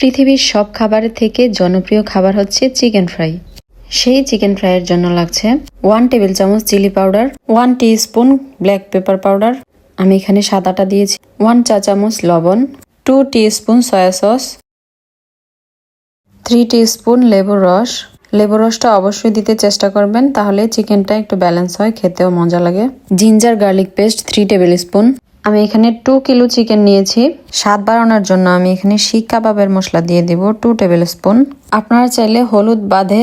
পৃথিবীর সব খাবারের থেকে জনপ্রিয় খাবার হচ্ছে চিকেন ফ্রাই। সেই চিকেন ফ্রাইয়ের জন্য লাগছে ওয়ান টেবিল চামচ chilli powder one teaspoon black pepper powder আমি এখানে সাদাটা দিয়েছি ওয়ান চা চামচ লবণ two teaspoon soya sauce three teaspoon লেবুর রস। লেবুর রসটা অবশ্যই দিতে চেষ্টা করবেন, তাহলে চিকেনটা একটু ব্যালেন্স হয়, খেতেও মজা লাগে। Ginger garlic paste three tablespoon আমি এখানে টু কিলো চিকেন নিয়েছি। স্বাদ বাড়ানোর জন্য আমি এখানে শিক কাবাবের মশলা দিয়ে দিব টু টেবিল স্পুন আপনারা চাইলে হলুদ বাঁধে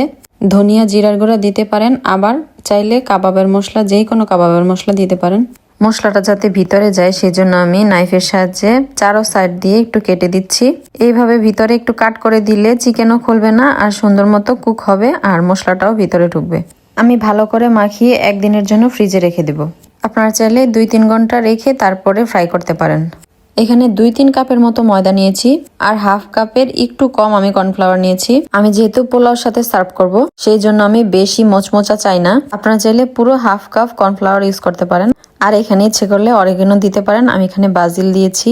ধনিয়া জিরার গুঁড়া দিতে পারেন, আবার চাইলে কাবাবের মশলা যেই কোনো কাবাবের মশলা দিতে পারেন। মশলাটা যাতে ভিতরে যায়, সেজন্য আমি নাইফের সাহায্যে চারো সাইড দিয়ে একটু কেটে দিচ্ছি। এইভাবে ভিতরে একটু কাট করে দিলে চিকেনও খুলবে না, আর সুন্দর মতো কুক হবে, আর মশলাটাও ভিতরে ঢুকবে। আমি ভালো করে মাখিয়ে একদিনের জন্য ফ্রিজে রেখে দেব। আপনারা চাইলে দুই তিন ঘণ্টা রেখে তারপরে ফ্রাই করতে পারেন। এখানে দুই তিন কাপের মতো ময়দা নিয়েছি আর হাফ কাপের একটু কম আমি কর্নফ্লাওয়ার নিয়েছি। আমি যেহেতু পোলাওর সাথে সার্ভ করব, সেই জন্য আমি বেশি মচমচা চাই না। আপনারা চাইলে পুরো হাফ কাপ কর্নফ্লাওয়ার ইউজ করতে পারেন। আর এখানে ইচ্ছে করলে অরেগেনো দিতে পারেন। আমি এখানে বাজিল দিয়েছি,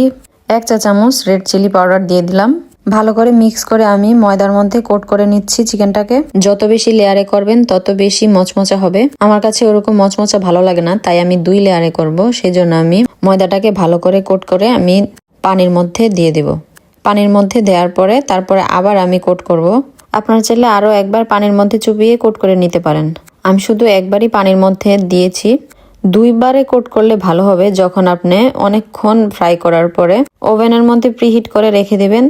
এক চা চামচ রেড চিলি পাউডার দিয়ে দিলাম। ভালো করে মিক্স করে আমি ময়দার মধ্যে কোট করে নিচ্ছি চিকেনটাকে। যত বেশি লেয়ারে করবেন, তত বেশি মচমচা হবে। আমার কাছে ওরকম মচমচা ভালো লাগে না, তাই আমি দুই লেয়ারে করব। সেই জন্য আমি ময়দাটাকে ভালো করে কোট করে আমি পানির মধ্যে দিয়ে দেব। পানির মধ্যে দেওয়ার পরে তারপরে আবার আমি কোট করব। আপনারা চাইলে আরও একবার পানির মধ্যে চুপিয়ে কোট করে নিতে পারেন। আমি শুধু একবারই পানির মধ্যে দিয়েছি। দুইবারে কোট করলে ভালো হবে, যখন আপনি অনেকক্ষণ ফ্রাই করার পরে ওভেনের মধ্যে প্রিহিট করে রেখে দেবেন।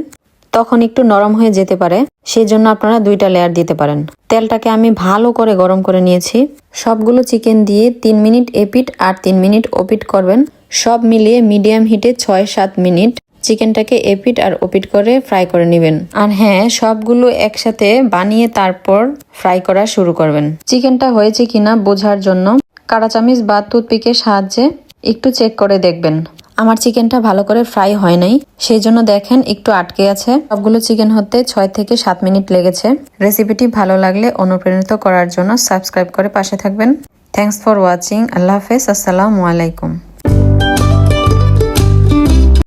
তখন একটু নরম হয়ে যেতে পারে সেই জন্য আপনারা দুইটা লেয়ার দিতে পারেন। তেলটাকে আমি ভালো করে গরম করে নিয়েছি। সবগুলো চিকেন দিয়ে তিন মিনিট এপিট আর তিন মিনিট ওপিট করবেন। সব মিলিয়ে মিডিয়াম হিটে ছয় সাত মিনিট চিকেনটাকে এপিট আর ওপিট করে ফ্রাই করে নেবেন। আর হ্যাঁ সবগুলো একসাথে বানিয়ে তারপর ফ্রাই করা শুরু করবেন। চিকেনটা হয়েছে কিনা বোঝার জন্য কাঁটা চামিচ বা টুথপিকের সাহায্যে একটু চেক করে দেখবেন। আমার চিকেনটা ভালো করে ফ্রাই হয় নাই, সেই জন্য দেখেন একটু আটকে আছে। সবগুলো চিকেন হতে ছয় থেকে সাত মিনিট লেগেছে। রেসিপিটি ভালো লাগলে অনুপ্রাণিত করার জন্য সাবস্ক্রাইব করে পাশে থাকবেন। থ্যাংকস ফর ওয়াচিং আল্লাহ হাফেজ, আসসালামু আলাইকুম।